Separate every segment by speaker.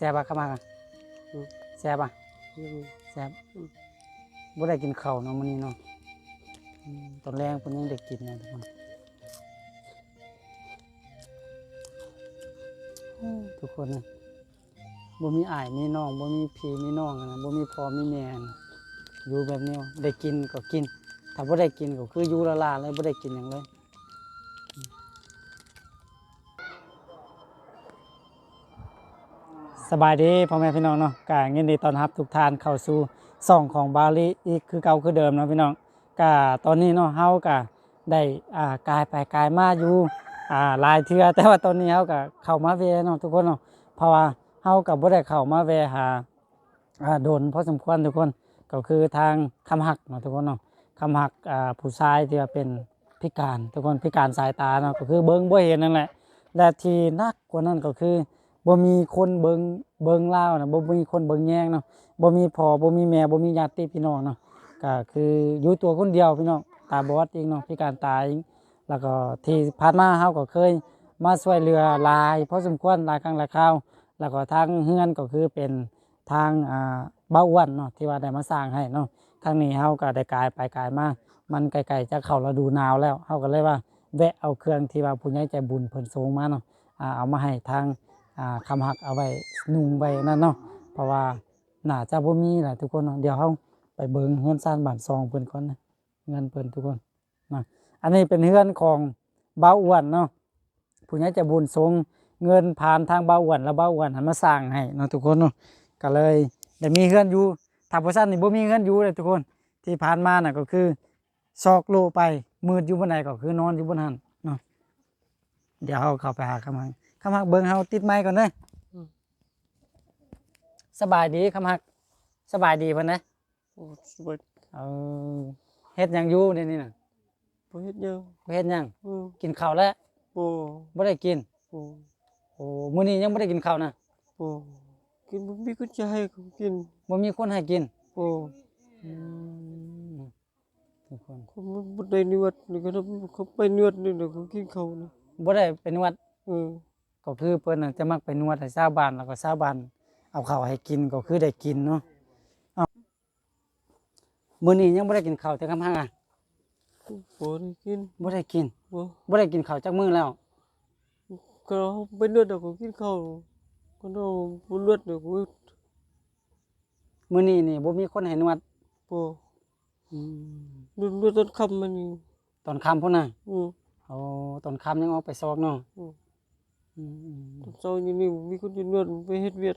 Speaker 1: ซ่บบ่เข้ามากัน
Speaker 2: อืม
Speaker 1: แซ่บบ่
Speaker 2: ยัง
Speaker 1: แซ่บบ่ได้กินข้าวเนาะมื้อนี้เนาะอืมตอนแรกเพิ่นยังได้กินนะทุกคนโอ้ทุกคนนะบ่มีอ้ายมีน้องบ่มีพี่มีน้องอะนะบ่มีพ่อมีแม่นะอยู่แบบนี้วะได้กินก็กิน ถ้าบ่ได้กินก็คืออยู่ละลาเลยบ่ได้กินหยังเลย สบายดีพ่อแม่พี่น้องเนาะกายินดีต้อนรับทุกท่านเข้าสู่ซ่องของบาลีอีกคือเก่าคือเดิมเนาะพี่น้องกาตอนนี้เนาะเฮากะได้อ่ากายไปกายมาอยู่อ่าหลายเทื่อแต่ว่าตอนนี้เฮาก็เข้ามาแวเนาะทุกคนเนาะเพราะว่าเฮาก็บ่ได้เข้ามาแวหาอ่าโดนพอสมควรทุกคนก็คือทางคำหักเนาะทุกคนเนาะคำหักอ่าผู้ชายที่ว่าเป็นพิการ ทุกคนพิการสายตาเนาะก็คือเบิ่งบ่เห็นนั่นแหละและที่นักกว่านั้นก็คือ บ่มีคนเบิงเบิงเล่านะบ่มีคนเบิงแยงเนาะบ่มีพ่อบ่มีแม่บ่มีญาติพี่น้องเนาะก็คืออยู่ตัวคนเดียวพี่น้องตาบอดเองเนาะพิการตาเองแล้วก็ที่ผ่านมาเฮาก็เคยมาช่วยเหลือหลายพอสมควรหลายครั้งหลายคราวแล้วก็ทางเฮือนก็คือเป็นทางอ่าเบ้าอ้วนเนาะที่ว่าได้มาสร้างให้เนาะครั้งนี้เฮาก็ได้กลายไปกลายมามันไกลๆจะเข้าฤดูหนาวแล้วเฮาก็เลยว่าแวะเอาเครื่องที่ว่าผู้ใหญ่ใจบุญเพิ่นส่งมาเนาะอ่าเอามาให้ทาง คำหักเอาไว้นุ่งไว้นั่นเนาะเพราะว่าหน่าจะบ่มีแหละทุกคนเนาะเดี๋ยวเฮาไปเบิ่งเฮือนซ่านบ้านซองเพิ่นก่อนนะเงินเพิ่นทุกคนนะอันนี้เป็นเฮือนของเบาอ้วนเนาะผู้ใหญ่ใจะบุญส่งเงินผ่านทางเบาอ้วนแล้วเบาอ้วนหันมาสร้างให้เนาะทุกคนเนาะก็เลยได้มีเฮือนอยู่ถ้าบ่ซั่นนี่บ่มีเฮือนอยู่เลยทุกคนที่ผ่านมาน่ะก็คือซอกโลไปมืดอยู่บนใดก็คือนอนอยู่บนหันเนาะเดี๋ยวเฮาเข้าไปหาคำหัก คำหักเบิ่งเฮาติดไม้ก่อนเด้ออสบายดีคำหักสบายดีเพิ่นนะ
Speaker 2: โอ้สบาย
Speaker 1: เออเฮ็ดหยังอยู่เดี๋ยวนี้น่ะ
Speaker 2: บ่เฮ็ดหยัง
Speaker 1: บ่เฮ็ดหยัง
Speaker 2: อืม
Speaker 1: กินข้าวแล้ว
Speaker 2: บ่
Speaker 1: บ่ได้กิน
Speaker 2: บ่
Speaker 1: โอ้มื้อนี้ยังบ่ได้กินข้าวนะ
Speaker 2: บ่กินบ่มีคนจะให้เขากิน
Speaker 1: บ่มีคนให้กิน
Speaker 2: บ่
Speaker 1: อืมทุกคน
Speaker 2: เขาบ่บ่ได้นิวัดนี่ก็เขาไปนิวัดนี่เดี๋ยวเขากินข้าวนี่
Speaker 1: บ่ได้ไปนวด
Speaker 2: เออ
Speaker 1: ก็คือเพิ่นน่ะจะมักไปนวดให้ชาวบ้านแล้วก็ชาวบ้านเอาข้าวให้กินก็คือได้กินเนาะเอ้ามื้อนี้ยังบ่ได้กินข้าวแต่คำหักอะ
Speaker 2: บ่ได้กิน
Speaker 1: บ่ได้กิน
Speaker 2: บ่
Speaker 1: บ่ได้กินข้าวจักมื้อแล้ว
Speaker 2: ก็เขาไปนวดเดี๋ยวเขากินข้าวก็เอาบ่นวดเดี๋ยวเขา
Speaker 1: มื้อนี้นี่บ่มีคนให้นวด
Speaker 2: บ่
Speaker 1: อืม
Speaker 2: นวดนวดตอนค่ำมันนี่
Speaker 1: ตอนค่ำพุ่นน่ะ
Speaker 2: อืม
Speaker 1: โอ้ตอนค่ำยังออกไปซอกเนาะ
Speaker 2: อืม
Speaker 1: อื มอืม
Speaker 2: ตอนเช้านี่นี่มีคนจะนวดไปเฮ็ดเวียด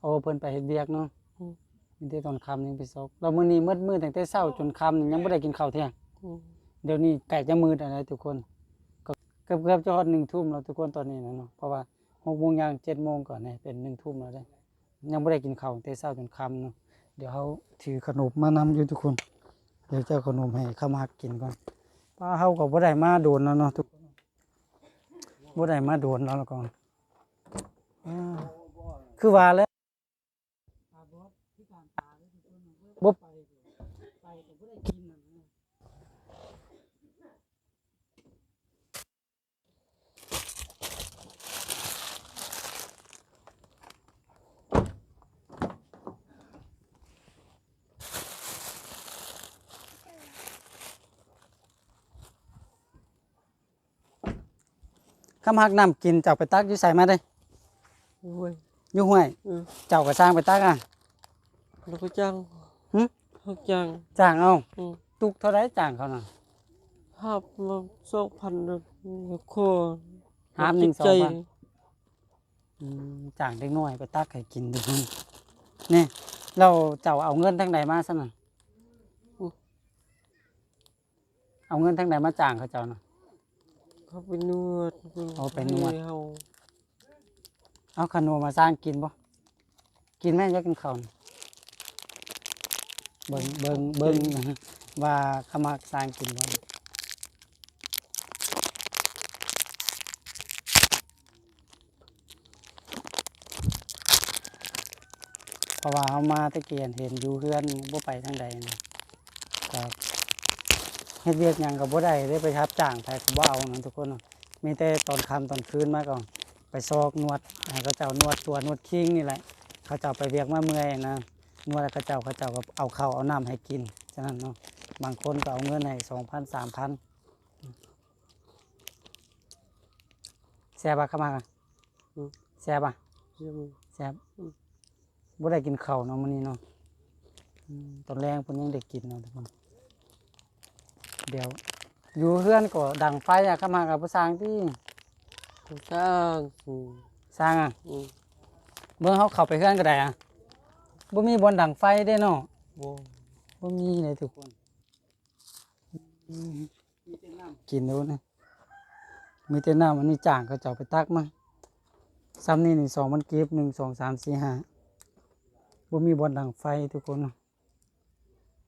Speaker 1: โอ้เพิ่นไปเฮ็ดเวียกเนาะ
Speaker 2: อืม
Speaker 1: มีแต่ตอนค่ำยังไปซอกแล้วมื้อนี้มืดมืดตั้งแต่เช้าจนค่ำนี่ยังบ่ได้กินข้าวเที่ยง
Speaker 2: อืม
Speaker 1: เดี๋ยวนี้ใกล้จะมืดแล้วนะทุกคนก็เกือบเกือบจะฮอด1ทุ่มแล้วทุกคนตอนนี้นะเนาะเพราะว่า6โมงยัง7โมงก่อนนี่เป็น1ทุ่มแล้วเด้ยังบ่ได้กินข้าวตั้งแต่เช้าจนค่ำเนาะเดี๋ยวเฮาถือขนมมานำอยู่ทุกคน เดี๋ยวจะเอาขนมให้ข้ามากินก่อนป้าเฮาก็บ่ได้มาโดนแล้วเนาะทุกคน บ่ได้มาโดนแล้วแล้วก็อ่าคือว่าแล้วบ่ไปไปก็บ่ได้กินนั่นนะ คำหักน้ำกินเจ้าไปตักอยู่ใส่มาได้
Speaker 2: โอ้ย
Speaker 1: อยู่ห้วย
Speaker 2: เออ
Speaker 1: เจ้าก็สร้างไปตักอะ
Speaker 2: แล้วก็จ้าง
Speaker 1: หึ
Speaker 2: เขาจ้าง
Speaker 1: จ้างเอา
Speaker 2: อืม
Speaker 1: ตุกเท่าไรจ้างเขาน่ะ
Speaker 2: หาบมาสองพันเลยคอ
Speaker 1: หาบหนึ่ง
Speaker 2: จิตใจ
Speaker 1: สองพัน อืมจ้างเด็กน้อยไปตักให้กินทุกคนนี่เราเจ้าเอาเงินทางใดมาซะน่ะเอาเงินทางใดมาจ้างเขาเจ้าน่ะ
Speaker 2: เขาไปนวด
Speaker 1: เอาไปนวด
Speaker 2: ให้เฮา
Speaker 1: เอาขนมมาสร้างกินบ่กินแม่จะกินข้าวน่ะเบิ่งเบิ่งเบิ่งนะฮะว่าเขามาสร้างกินบ่เพราะว่าเขามาตะเกียนเห็นอยู่เฮือนบ่ไปทางใดนะครับ เฮ็ดเวียกหยังก็บ่ได้ได้ไปรับจ้างไผก็บ่เอานะทุกคนเนาะมีแต่ตอนค่ำตอนคืนมาก่อนไปซอกนวดให้เขาเจ้านวดตัวนวดคิงนี่แหละ เขาเจ้าไปเวียกมาเมื่อยนะนวดแล้วเขาเจ้าเขาเจ้าก็เอาข้าวเอาน้ำให้กินฉะนั้นเนาะบางคนก็เอาเงินให้สองพันสามพันแซ่บปะเข้ามากันแซ่บปะ
Speaker 2: ใช่ไหม
Speaker 1: แซ่บบ่ได้กินข้าวเนาะมื้อนี้เนาะอืมตอนแรกเพิ่นยังได้กินเนาะทุกคน เดี๋ยว อยู่เฮือนก็ดังไฟอะเข้ามากับผู้สร้างที่
Speaker 2: ก็สร้างอืม
Speaker 1: สร้างอะ
Speaker 2: อืม
Speaker 1: เบิ่งเขาเข้าไปเฮือนก็ได้อะบ่มีบอนดังไฟเด้เนาะ
Speaker 2: บ่
Speaker 1: บ่มีเลยทุกคนกินดูนะมีแต่น้ำอันนี้จ่างเขาเจ้าไปตักมาซ้ำนี่นี่สองมันเก็บหนึ่งสองสามสี่ห้าบ่มีบอนดังไฟทุกคนเนาะ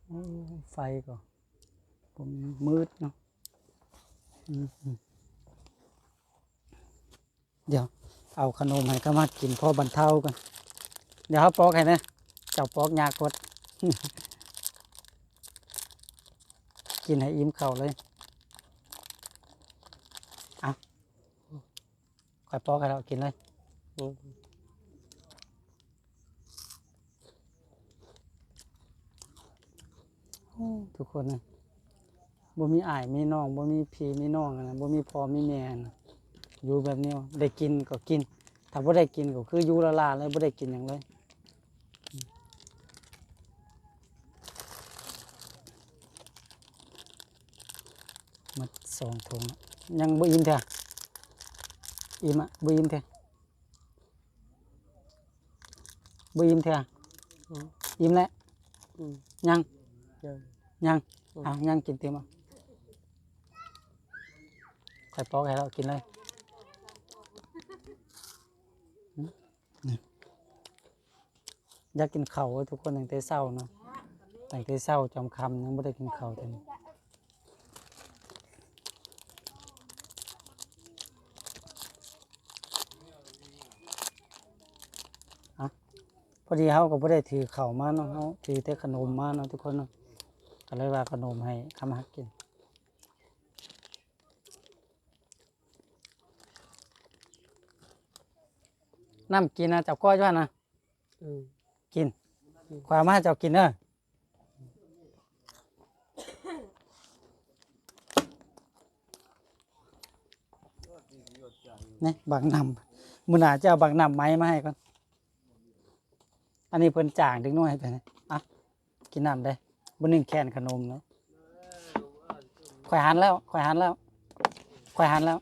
Speaker 1: โอ้ไมมืดเนาะเดี๋ยว เอาขนมให้เขามากินพ่อบรรเทากัน เดี๋ยวเขาปอกให้นะเจ้าปอกยากด กินให้อิ่มเข่าเลยเอาคอยปอกให้เรากินเลยทุกคนนะ บ่มีอ้ายมีน้องบ่มีพี่มีน้องอะนะบ่มีพ่อมีแม่นะอยู่แบบนี้วะได้กินก็กิน ถ้าบ่ได้กินก็คืออยู่ละลาเลยบ่ได้กินหยังเลยหมัดสองถุงอะยังบ่อิ่มแท้อิ่มอะบ่อิ่มแท้บ่อิ่มแท้
Speaker 2: อืม
Speaker 1: อิ่มแล้ว
Speaker 2: อืม
Speaker 1: ยัง
Speaker 2: ยัง
Speaker 1: ยัง
Speaker 2: อืม
Speaker 1: เอายังกินเต็มอะ ใส่ปอกให้เรากินเลยอืมนี่อยากกินข้าวเว้ยทุกคนตั้งแต่เช้าเนาะตั้งแต่เช้าจำคำยังไม่ได้กินข้าวเต็มอะพอดีเขาก็ไม่ได้ถือข้าวมาเนาะเขาถือแต่ขนมมาเนาะทุกคนเนาะก็เลยว่าขนมให้คำฮักกิน น้ำกินนะเจ้าก้อยจ้านะ
Speaker 2: อืม
Speaker 1: กินความมาให้เจ้ากินเนอะนี่บางนำมือหนาจะเอาบางนำไม้มาให้ก่อน อันนี้เพิ่นจ่างดึงน้อยไปนะอะกินน้ำได้บนหนึ่งแคนขนมเนาะข่อยหันแล้วข่อยหันแล้วข่อยหันแล้ว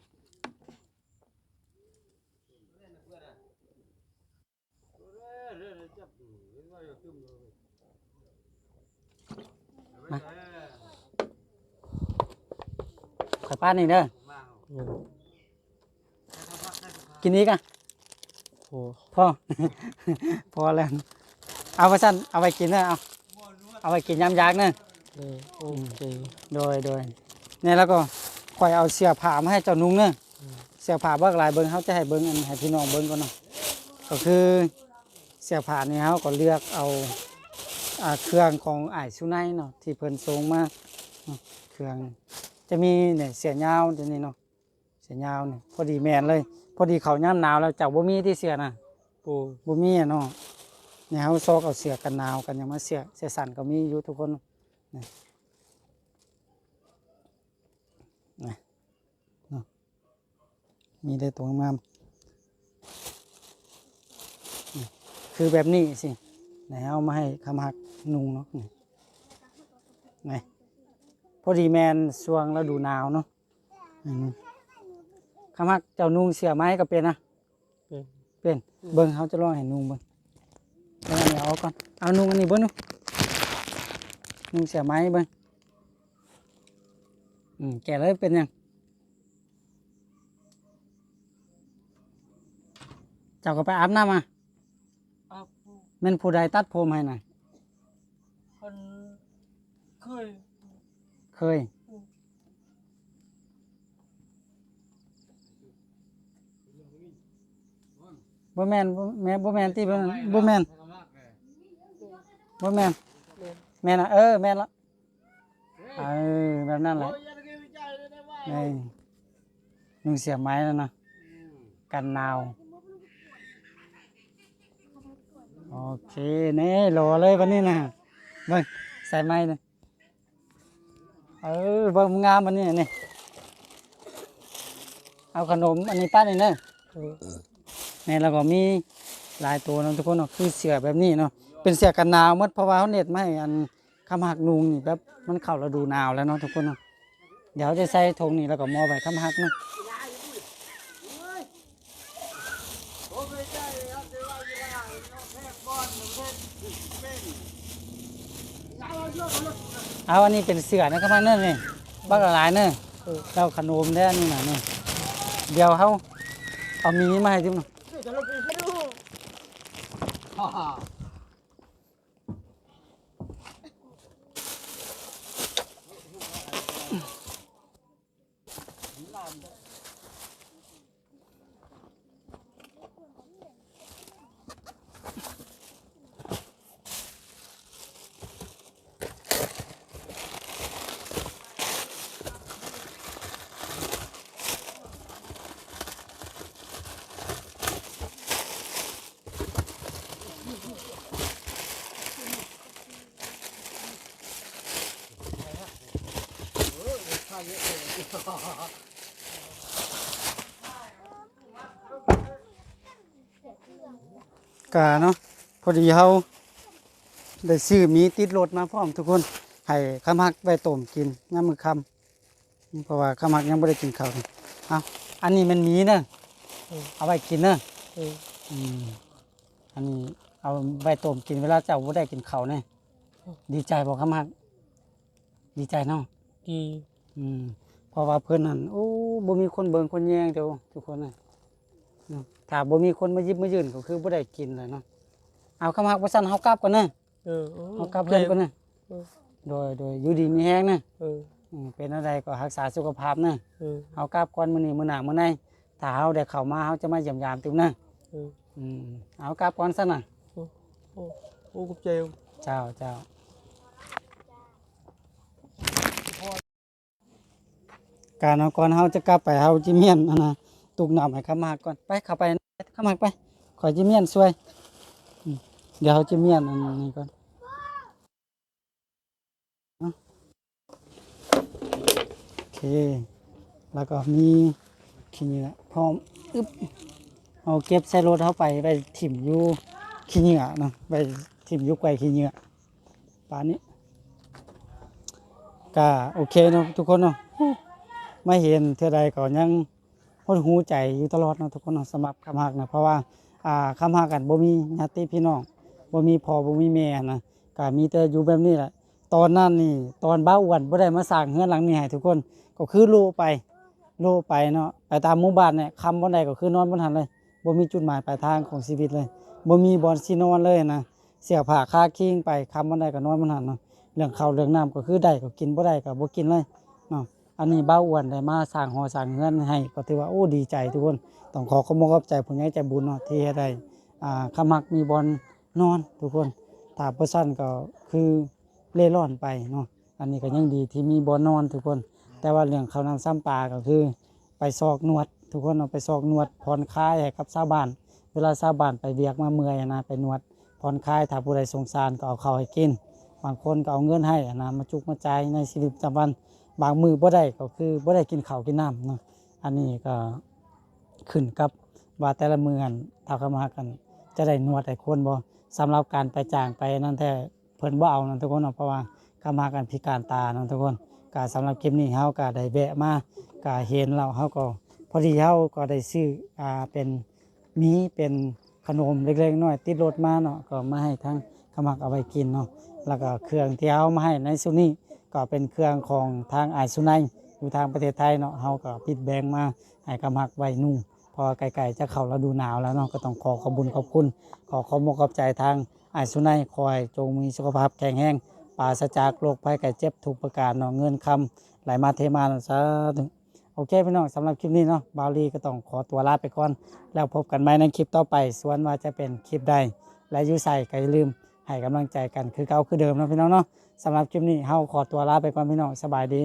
Speaker 1: ป้านี่เด้อ
Speaker 2: อืม
Speaker 1: กินอีกอะ
Speaker 2: โอ้
Speaker 1: พอพอแล้ว เอาไปสั้นเอาไปกินเนอะเอา เอาไปกินยำยากเนอะ
Speaker 2: เออโอเค
Speaker 1: โดยโดยเนี่ยแล้วก็ข่อยเอาเสื้อผ้ามาให้เจ้านุ่งเนอะเสื้อผ้าเบิกหลายเบิ้งเขาจะให้เบิ้งอันให้พี่น้องเบิ้งก่อนเนาะ ก็คือเสื้อผ้านี่เขาก็เลือกเอาอ่าเครื่องของอ้ายสุนัยเนาะที่เพิ่นส่งมาเนาะเครื่อง จะมีเนี่ยเสื้อยาวตัวนี้เนาะเสื้อยาวเนี่ยพอดีแมนเลย พอดีเขาย่ำหนาวแล้วจ้าบ่มีที่เสื้อน่ะ
Speaker 2: โอ้
Speaker 1: บ่มีเนาะเนี่ยเขาซอกเอาเสื้อกันหนาวกันยังมาเสื้อเสื้อสั้นก็มีอยู่ทุกคนนี่นี่เนาะมีได้ตัวงามนี่คือแบบนี้สิไหนเอามาให้คำหักนุงเนาะนี่นี่พ อดีแมนช่วงฤดูหนาวเนาะอืมคำหักเจ้านุงเสื้อไม้ก็เป็นนะ
Speaker 2: เป็น
Speaker 1: เป็นเบิ้งเขาจะลองให้นุ่งเบิ้งแล้วอันนี้เอาก่อนเอานุ่งอันนี้เบิ้งนุ่งนุ่งเสียไม้เบิ้งอืมแก่เลยเป็นยังเจ้าก็ไปอาบน้ำมา
Speaker 2: อับ
Speaker 1: แม่นผู้ใดตัดผมให้น่ะ
Speaker 2: คนเคย
Speaker 1: เคย บ่แมนบ่แม่นบ่แมนที่บ่บ่แมนบ่แมนแม่นอะเออ แม่นละเออแบบนั้นแหละนี่นุ่งเสียไม้แล้วนะกันหนาว โอเคเน่รอเลยวันนี้นะเบิ่งใส่ไม้เลย ออเบิ่งงามวันนี้นี่ เอาขนมอันนี้ป้านี่เนอะ
Speaker 2: เออ
Speaker 1: นี่แล้วก็มีหลายตัวเนาะทุกคนเนาะคือเสือแบบนี้เนาะเป็นเสือกันหนาวหมดเพราะว่าเขาเน็ตมาให้อันคำหักนุงนี่แบบมันเข้าฤดูหนาวแล้วเนาะทุกคนเนาะเดี๋ยวจะใส่ธงนี่แล้วก็มอไปคำหักเนาะ เอาอันนี้เป็นเสือนะครับเนอะนี่บักละหลายเนอะเราขนมได้อันนี่นะนี่เดี๋ยวเขาเอามีมาให้จิ้มหน่อย กะเนาะพอดีเขาได้ซื้อหมีติดรถมาพร้อมทุกคน ให้คำฮักไว้ต้มกินยามมื้อค่ำเพราะว่าคำฮักยังไม่ได้กินข้าวนี่เอาอันนี้มันหมีเนอะเอาไว้กินเนอะ
Speaker 2: เออ
Speaker 1: อืมอันนี้เอาไว้ต้มกินเวลาเจ้าบ่ได้กินข้าวเนี่ยดีใจบอกคำฮักดีใจเนาะ
Speaker 2: ดี
Speaker 1: อืม เพราะว่าเพื่อนนั่นโอ้บ่มีคนเบิ่งคนแย่งเจ้าทุกคนน่ะเนาะถ้าบ่มีคนมาหยิบมายืนก็คือบ่ได้กินเลยเนาะเอาคำฮักว่าซั่นเฮากลับก่อนนะ
Speaker 2: เออ
Speaker 1: เฮากลับเพิ่นก่อนนะ
Speaker 2: เออ
Speaker 1: โดยโดยอยู่ดีมีแฮงนะ
Speaker 2: เออ
Speaker 1: อืมเป็นอะไรก็รักษาสุขภาพนะ
Speaker 2: เออ
Speaker 1: เฮากลับก่อนมื้อนี้มื้อหน้ามื้อในถ้าเฮาได้เข้ามาเฮาจะมาเยี่ยมยามติมนะ
Speaker 2: เออ
Speaker 1: อืมเอากลับก่อนซะน่ะ
Speaker 2: โอ้โอ้โอ้กุบใจ
Speaker 1: เจ้าเจ้า การเอาก่อนเฮาจะกลับไปเฮาจิเมียนนะตุกหน้ำให้ขามากก่อนไปเข้าไปขามากไปขอยจิเมียนช่วย เดี๋ยวเฮาจิเมียนอันนี้ก่อนโอเค แล้วก็มีขี้เหงื่อพร้อมอึ๊บเอาเก็บใส่รถเฮาไปไปถิ่มอยู่ขี้เหงื่อเนาะไปถิ่มอยู่ไกวขี้เหงื่อป่านนี้ก็โอเคเนาะทุกคนเนาะ ไม่เห็นเท่าใดก็ยังหดหูใจอยู่ตลอดเนาะทุกคนเนาะสำหรับคำหักนะเพราะว่าอ่าคำหักกันบ่มีญาติพี่น้องบ่มีพ่อบ่มีแม่นะก็มีแต่อยู่แบบนี้แหละตอนนั้นนี่ตอนบ้าอ้วนบ่ได้มาสร้างเฮือนหลังนี้ให้ทุกคนก็คือโลไปโลไปเนาะไปตามหมู่บ้านเนี่ยคำบ่ใดก็คือนอนบนหันเลยบ่มีจุดหมายปลายทางของชีวิตเลยบ่มีบอนสินอนเลยนะเสียผ้าคาคิงไปคำบ่ใดก็นอนบนหันเนาะเรื่องข้าวเรื่องน้ำก็คือได้ก็กินบ่ได้ก็บ่กินเลย อันนี้บ้าอ้วนได้มาสร้างหอสร้างเงินให้ ก็ถือว่าโอ้ดีใจทุกคนต้องขอขอบคุณขอบใจผู้ใหญ่ใจบุญเนาะที่เฮ็ดได้อ่าขมักมีบอลนอนทุกคนถ้าบ่ซั่นก็คือเล่ร่อนไปเนาะอันนี้ก็ยังดีที่มีบอลนอนทุกคน แต่ว่าเรื่องเขาวน้ำซ้ำปลาก็คือไปซอกนวด ทุกคนเอาไปซอกนวดผ่อนคลายให้กับชาวบ้าน เวลาชาวบ้านไปเวียกมาเมื่อยนะไปนวดผ่อนคลายถ้าผู้ใดสงสารก็เอาข้าวให้กินบางคนก็เอาเงินให้นะมาจุกมาใจายในชีวิตประจำวัน บางมือบ่ได้ก็คือบ่ได้กินข้าวกินน้ำเนาะอันนี้ก็ขึ้นกับว่าแต่ละมือหันถ้าเข้ามากัน จะได้นวดให้คนบ่สำหรับการไปจ้างไปนั่นแท้เพิ่นบ่เอานั่นทุกคนเนาะเพราะว่าเข้ามากันพิการตานั่นทุกคนก็สำหรับคลิปนี้เฮาก็ได้แวะมาก็เห็นแล้วเฮาก็พอดีเฮาก็ได้ซื้ออ่าเป็นมีเป็นขนมเล็กๆน้อยติดรถมาเนาะก็มาให้ทั้งขมักเอาไว้กินเนาะแล้วก็เครื่องที่เฮามาให้ในซุนี้ ก็เป็นเครื่องของทางไอซุไนอยู่ทางประเทศไทยเนาะเฮาก็ปิดแบงมาให้กำหักไว้นุ่งพอไกลๆจะเข้าฤดูหนาวแล้วเนาะก็ต้องขอขอบคุญขอบคุณ ขอขอบมขอบใจทางไอซุไนคอยจงมีสุขภาพแข็งแรงปราศจากโรคภัยไข้เจ็บทุกประการเนาะเงินคำไหลมาเทมาเนาะโอเคพี่น้องสำหรับคลิปนี้เนาะบาลีก็ต้องขอตัวลาไปก่อน แล้วพบกันใหม่ในคลิปต่อไป ส่วนว่าจะเป็นคลิปใด และอยูใส่ก็อย่าลืม ให้กำลังใจกันคือเก่าคือเดิมนะพี่น้องเนาะสำหรับคลิปนี้เฮาขอตัวลาไปก่อนพี่น้องสบายดี